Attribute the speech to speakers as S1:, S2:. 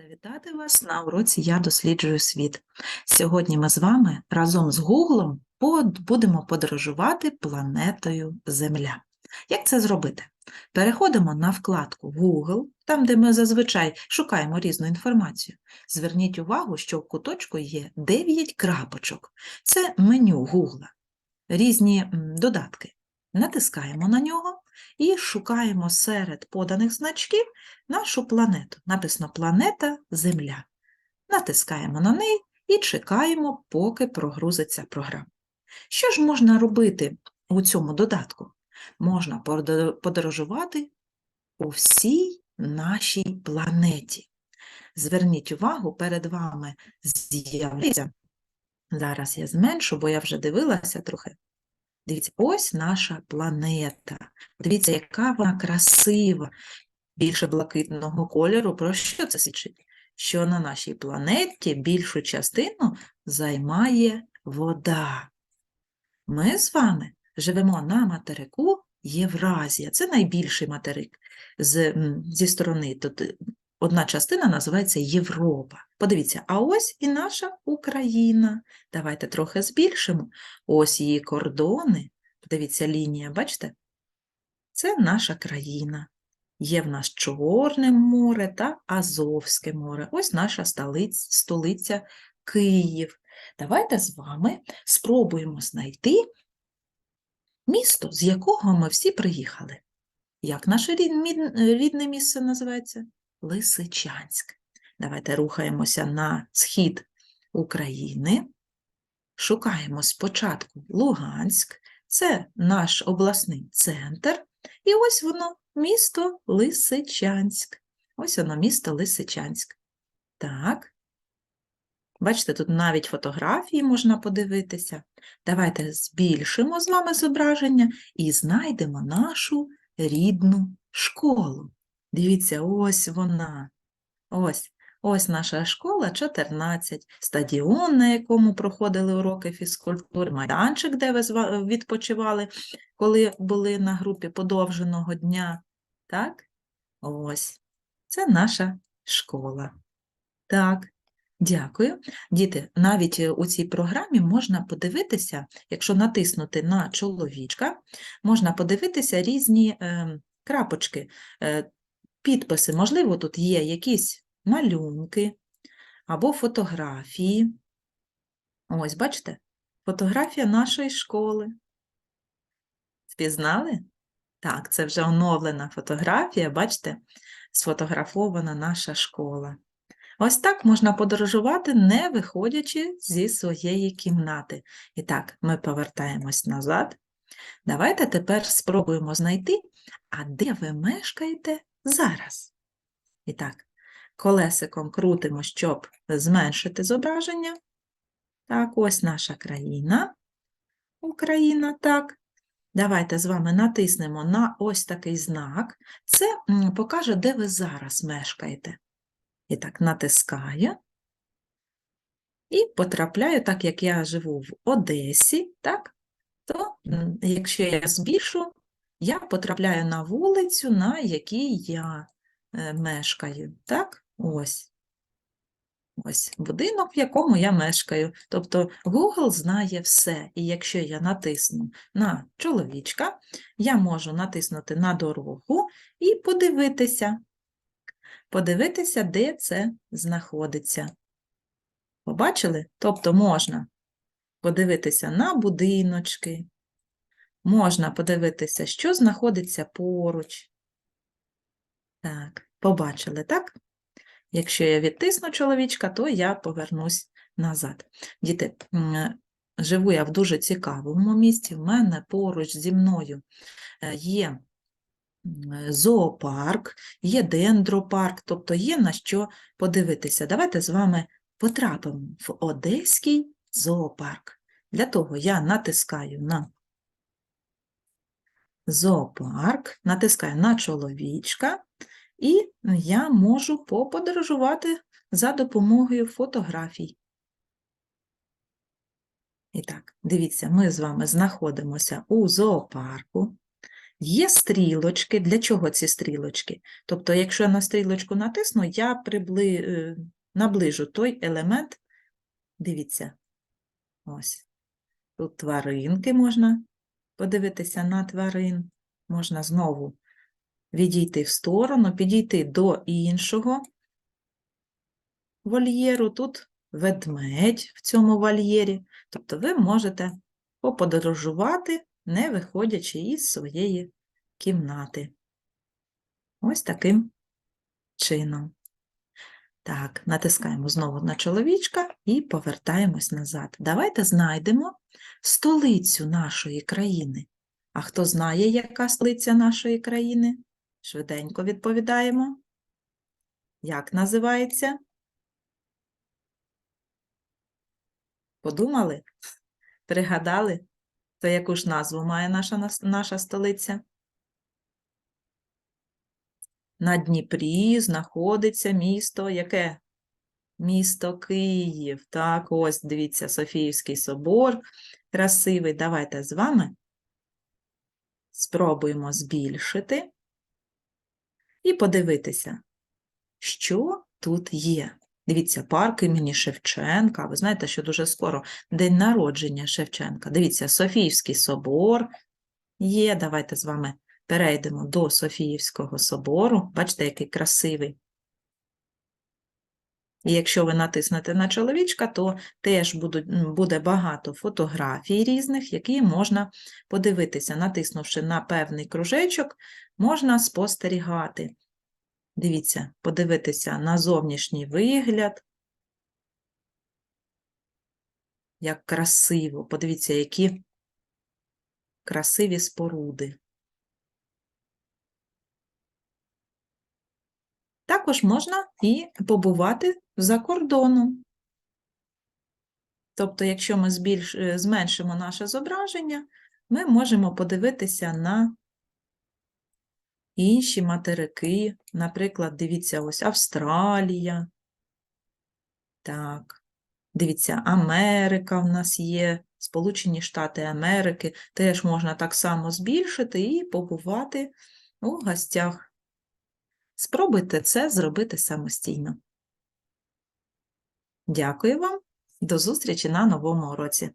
S1: Рада вітати вас на уроці Я досліджую світ. Сьогодні ми з вами разом з Гуглом будемо подорожувати планетою Земля. Як це зробити? Переходимо на вкладку Google, там, де ми зазвичай шукаємо різну інформацію. Зверніть увагу, що в куточку є 9 крапочок. Це меню Google, різні додатки. Натискаємо на нього і шукаємо серед поданих значків нашу планету. Написано планета Земля. Натискаємо на неї і чекаємо, поки прогрузиться програма. Що ж можна робити у цьому додатку? Можна подорожувати у всій нашій планеті. Зверніть увагу, перед вами з'являється. Зараз я зменшу, бо я вже дивилася трохи. Дивіться, ось наша планета. Дивіться, яка вона красива, більше блакитного кольору. Про що це свідчить? Що на нашій планеті більшу частину займає вода. Ми з вами живемо на материку Євразія. Це найбільший материк з, зі сторони. Тут одна частина називається Європа. Подивіться, а ось і наша Україна. Давайте трохи збільшимо. Ось її кордони. Подивіться, лінія, бачите? Це наша країна. Є в нас Чорне море та Азовське море. Ось наша столиця, столиця Київ. Давайте з вами спробуємо знайти місто, з якого ми всі приїхали. Як наше рідне місце називається? Лисичанськ. Давайте рухаємося на схід України. Шукаємо спочатку Луганськ, це наш обласний центр. І ось воно, місто Лисичанськ. Ось воно, місто Лисичанськ. Так. Бачите, тут навіть фотографії можна подивитися. Давайте збільшимо з вами зображення і знайдемо нашу рідну школу. Дивіться, ось вона. Ось. Ось наша школа 14, стадіон, на якому проходили уроки фізкультури, майданчик, де ви відпочивали, коли були на групі подовженого дня. Так? Ось. Це наша школа. Так, дякую. Діти, навіть е, у цій програмі можна подивитися, якщо натиснути на чоловічка, можна подивитися різні е, крапочки, е, підписи. Можливо, тут є якісь малюнки або фотографії. Ось, бачите, фотографія нашої школи. Впізнали? Так, це вже оновлена фотографія, бачите, сфотографована наша школа. Ось так можна подорожувати, не виходячи зі своєї кімнати. І так, ми повертаємось назад. Давайте тепер спробуємо знайти, а де ви мешкаєте зараз. І так, колесиком крутимо, щоб зменшити зображення. Так, ось наша країна. Україна, так. Давайте з вами натиснемо на ось такий знак. Це покаже, де ви зараз мешкаєте. І так, натискаю. І потрапляю, так як я живу в Одесі, так, то якщо я збільшу, я потрапляю на вулицю, на якій я е, мешкаю. Так, ось. Ось будинок, в якому я мешкаю. Тобто Google знає все. І якщо я натисну на чоловічка, я можу натиснути на дорогу і подивитися. Подивитися, де це знаходиться. Побачили? Тобто можна подивитися на будиночки, можна подивитися, що знаходиться поруч. Так, побачили, так? Якщо я відтисну чоловічка, то я повернусь назад. Діти, живу я в дуже цікавому місці. В мене поруч зі мною е, є зоопарк, є дендропарк, тобто є на що подивитися. Давайте з вами потрапимо в Одеський зоопарк. Для того я натискаю на зоопарк, натискаю на чоловічка, і я можу поподорожувати за допомогою фотографій. І так, дивіться, ми з вами знаходимося у зоопарку. Є стрілочки. Для чого ці стрілочки? Тобто, якщо я на стрілочку натисну, я прибли... е, наближу той елемент. Дивіться, ось. Тут тваринки можна подивитися на тварин. Можна знову відійти в сторону, підійти до іншого вольєру. Тут ведмедь в цьому вольєрі. Тобто ви можете поподорожувати, не виходячи із своєї кімнати. Ось таким чином. Так, натискаємо знову на чоловічка і повертаємось назад. Давайте знайдемо столицю нашої країни. А хто знає, яка столиця нашої країни? Швиденько відповідаємо. Як називається? Подумали? Пригадали? То яку ж назву має наша, наша столиця? На Дніпрі знаходиться місто яке? Місто Київ. Так, ось дивіться, Софіївський собор. Красивий. Давайте з вами спробуємо збільшити і подивитися, що тут є. Дивіться, парк імені Шевченка. Ви знаєте, що дуже скоро день народження Шевченка. Дивіться, Софіївський собор є. Давайте з вами перейдемо до Софіївського собору. Бачите, який красивий. І якщо ви натиснете на чоловічка, то теж буде багато фотографій різних, які можна подивитися. Натиснувши на певний кружечок, можна спостерігати. Дивіться, подивитися на зовнішній вигляд. Як красиво. Подивіться, які красиві споруди. Також можна і побувати за кордоном. Тобто, якщо ми збільш... е, зменшимо наше зображення, ми можемо подивитися на інші материки. Наприклад, дивіться, ось Австралія. Так, дивіться, Америка в нас є, Сполучені Штати Америки. Теж можна так само збільшити і побувати у гостях. Спробуйте це зробити самостійно. Дякую вам. До зустрічі на новому уроці.